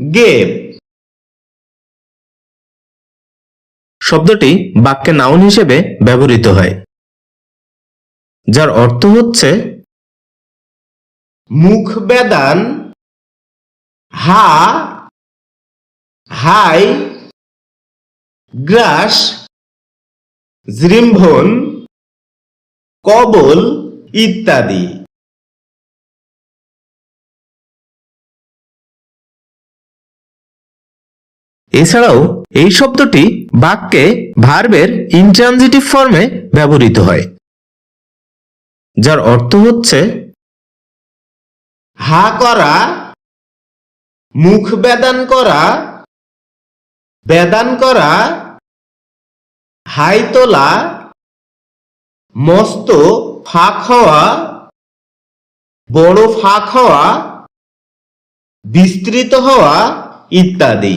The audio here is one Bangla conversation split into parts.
গেপ শব্দটি বাক্যে নাউন হিসেবে ব্যবহৃত হয়, যার অর্থ হচ্ছে মুখ বেদান, হা, হাই, গ্রাস জৃম্ভন কবল ইত্যাদি। এছাড়াও এই শব্দটি বাক্যে ভার্বের ইনট্রানজিটিভ ফর্মে ব্যবহৃত হয়, যার অর্থ হচ্ছে, হা করা, মুখ বেদান করা বেদান করা, হাই তোলা, মস্ত ফাঁক হওয়া, বড় ফাঁক হওয়া, বিস্তৃত হওয়া ইত্যাদি।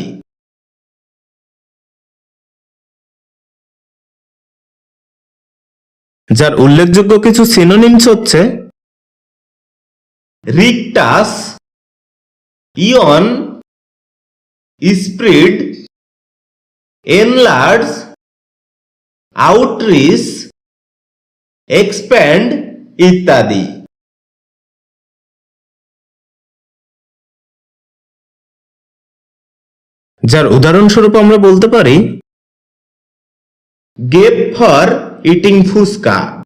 যার উল্লেখযোগ্য কিছু সিনোনিমস হচ্ছে রিকটাস ইয়ন স্প্রিড এনলার্জ আউটরিস এক্সপ্যান্ড ইত্যাদি। যার উদাহরণস্বরূপ আমরা বলতে পারি গেপ ফর eating fuska.